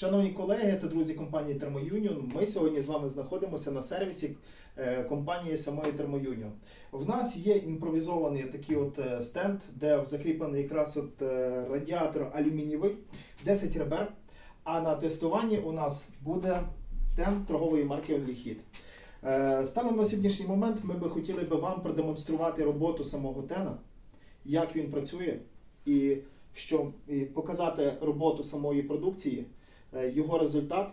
Шановні колеги та друзі компанії Термоюніон, ми сьогодні з вами знаходимося на сервісі е, компанії самої Термоюніон. В нас є імпровізований такий от е, стенд, де закріплений якраз от е, радіатор алюмінієвий, 10 ребер. А на тестуванні у нас буде тен торгової марки OnlyHit. Станом на сьогоднішній момент ми би хотіли би вам продемонструвати роботу самого тена, як він працює, і що і показати роботу самої продукції, його результат.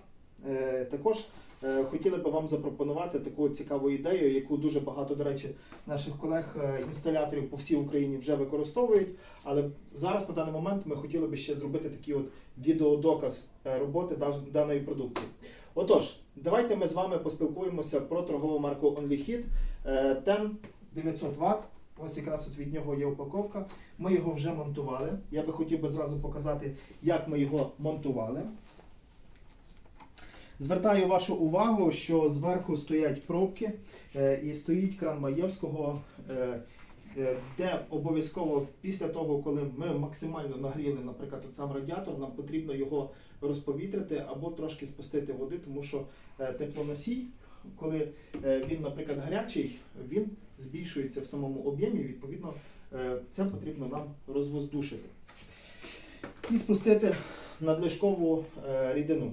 Е, Також е, хотіли би вам запропонувати таку цікаву ідею, яку дуже багато, до речі, наших колег-інсталяторів по всій Україні вже використовують. Але зараз на даний момент ми хотіли би ще зробити такий от відеодоказ е, роботи даної продукції. Отож, давайте ми з вами поспілкуємося про торгову марку OnlyHit. Е, 900 Вт. Ось якраз от від нього є упаковка. Ми його вже монтували. Я би хотів би зразу показати, як ми його монтували. Звертаю вашу увагу, що зверху стоять пробки е, і стоїть кран Маєвського, е, е, де обов'язково після того, коли ми максимально нагріли, наприклад, сам радіатор, нам потрібно його розповітрити або трошки спустити води, тому що теплоносій, коли він, наприклад, гарячий, він збільшується в самому об'ємі, відповідно, це потрібно нам розвоздушити. І спустити надлишкову рідину.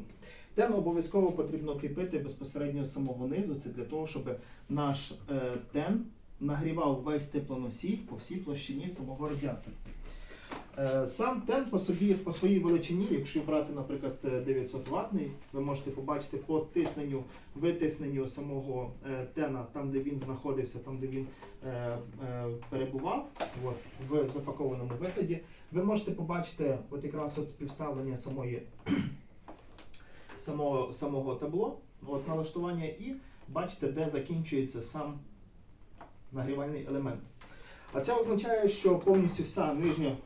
Тен обов'язково потрібно кріпити безпосередньо з самого низу. Це для того, щоб наш е, тен нагрівав весь теплоносій по всій площині самого радіатора. Е, Сам тен по собі, по своїй величині, якщо брати, наприклад, е, 900 ватний, ви можете побачити по тисненню, витисненню самого е, тена, там, де він знаходився, там, де він е, е, перебував, от, в запакованому вигляді. Ви можете побачити от якраз от співставлення самої, самого, самого табло, от, налаштування, і бачите, де закінчується сам нагрівальний елемент. А це означає, що повністю вся нижня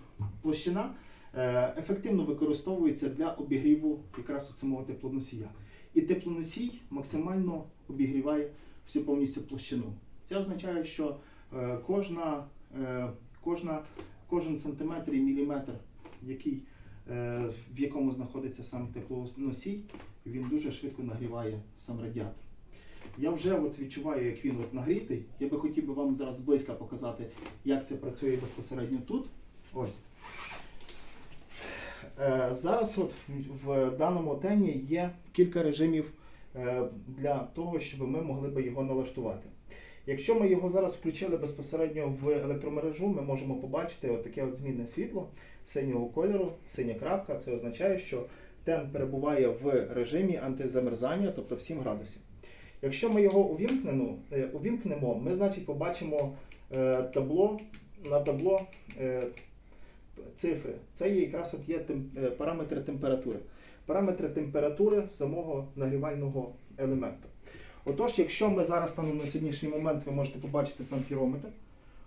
площина е, ефективно використовується для обігріву якраз самого теплоносія. І теплоносій максимально обігріває всю повністю площину. Це означає, що е, кожна, е, кожна, кожен сантиметр і міліметр, який, в якому знаходиться сам теплоносій, він дуже швидко нагріває сам радіатор. Я вже от відчуваю, як він от нагрітий. Я би хотів би вам зараз зблизька показати, як це працює безпосередньо тут. Ось. Е, зараз от в даному тені є кілька режимів е, для того, щоб ми могли би його налаштувати. Якщо ми його зараз включили безпосередньо в електромережу, ми можемо побачити таке от змінне світло синього кольору, синя крапка. Це означає, що тен перебуває в режимі антизамерзання, тобто в 7 градусів. Якщо ми його увімкнемо, е, увімкнемо ми значить побачимо е, табло на табло е, цифри. Це є якраз от є параметри температури. Параметри температури самого нагрівального елемента. Отож, якщо ми зараз станом на сьогоднішній момент, ви можете побачити сам пірометр.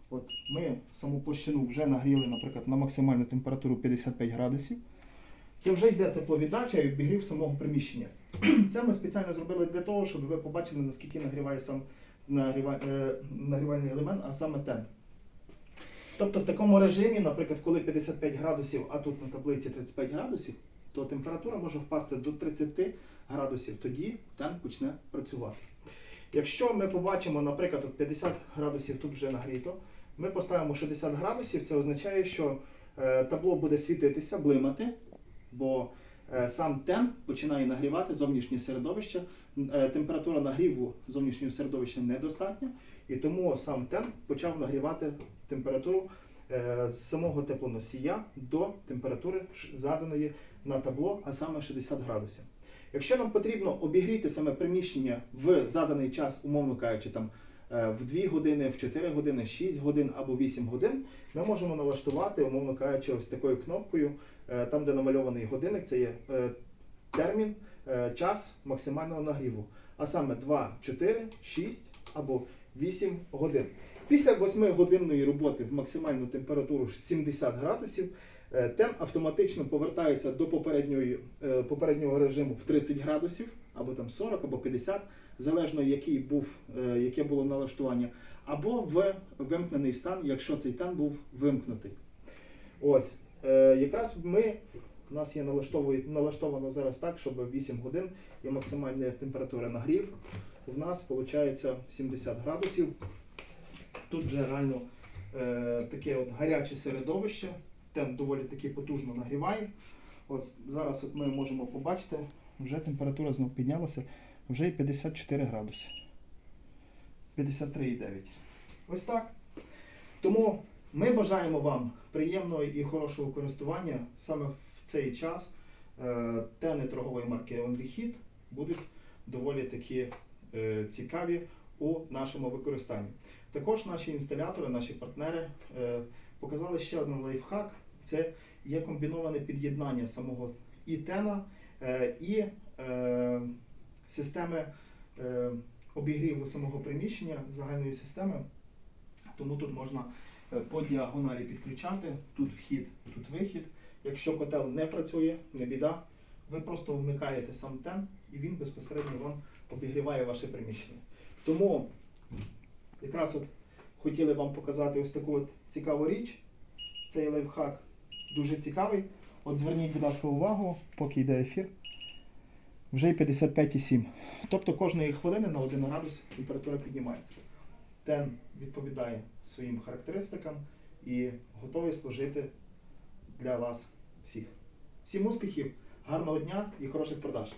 От ми саму площину вже нагріли, наприклад, на максимальну температуру 55 градусів. Це вже йде тепловіддача і обігрів самого приміщення. Це ми спеціально зробили для того, щоб ви побачили, наскільки нагріває сам нагріва- е, нагрівальний елемент, а саме тен. Тобто в такому режимі, наприклад, коли 55 градусів, а тут на таблиці 35 градусів, то температура може впасти до 30 градусів, тоді тен почне працювати. Якщо ми побачимо, наприклад, 50 градусів тут вже нагріто, ми поставимо 60 градусів, це означає, що е, табло буде світитися, блимати, бо е, сам тен починає нагрівати зовнішнє середовище. Е, температура нагріву зовнішнього середовища недостатня, і тому сам тен почав нагрівати температуру з самого теплоносія до температури заданої на табло, а саме 60 градусів. Якщо нам потрібно обігріти саме приміщення в заданий час, умовно кажучи, там е, в 2 години, в 4 години, 6 годин або 8 годин, ми можемо налаштувати, умовно кажучи, ось такою кнопкою, е, там, де намальований годинник, це є е, термін, е, час максимального нагріву. А саме 2, 4, 6 або 8 годин. Після 8-годинної роботи в максимальну температуру 70 градусів е, тен автоматично повертається до попередньої, е, попереднього режиму в 30 градусів, або там 40, або 50, залежно який був, е, яке було налаштування, або в вимкнений стан, якщо цей тен був вимкнутий. Ось, якраз ми У нас є налаштовано зараз так, щоб 8 годин і максимальна температура нагрів. У нас виходить 70 градусів. Тут вже реально е, таке от гаряче середовище, тем доволі таки потужно нагріває. От зараз от ми можемо побачити, вже температура знов піднялася, вже і 54 градуси. 53,9. Ось так. Тому ми бажаємо вам приємного і хорошого користування саме в цей час. Е, Тени торгової марки OnlyHit будуть доволі такі е, цікаві у нашому використанні. Також наші інсталятори, наші партнери е, показали ще один лайфхак. Це є комбіноване під'єднання самого і тена, е, і е, системи е, обігріву самого приміщення загальної системи. Тому тут можна е, по діагоналі підключати. Тут вхід, тут вихід. Якщо котел не працює, не біда. Ви просто вмикаєте сам тен і він безпосередньо вам обігріває ваше приміщення. Тому якраз от хотіли вам показати ось таку от цікаву річ. Цей лайфхак дуже цікавий. От зверніть, будь ласка, увагу, поки йде ефір. Вже й 55,7. Тобто кожної хвилини на 1 градус температура піднімається. Тен відповідає своїм характеристикам і готовий служити для вас всіх. Всім успіхів, гарного дня і хороших продаж!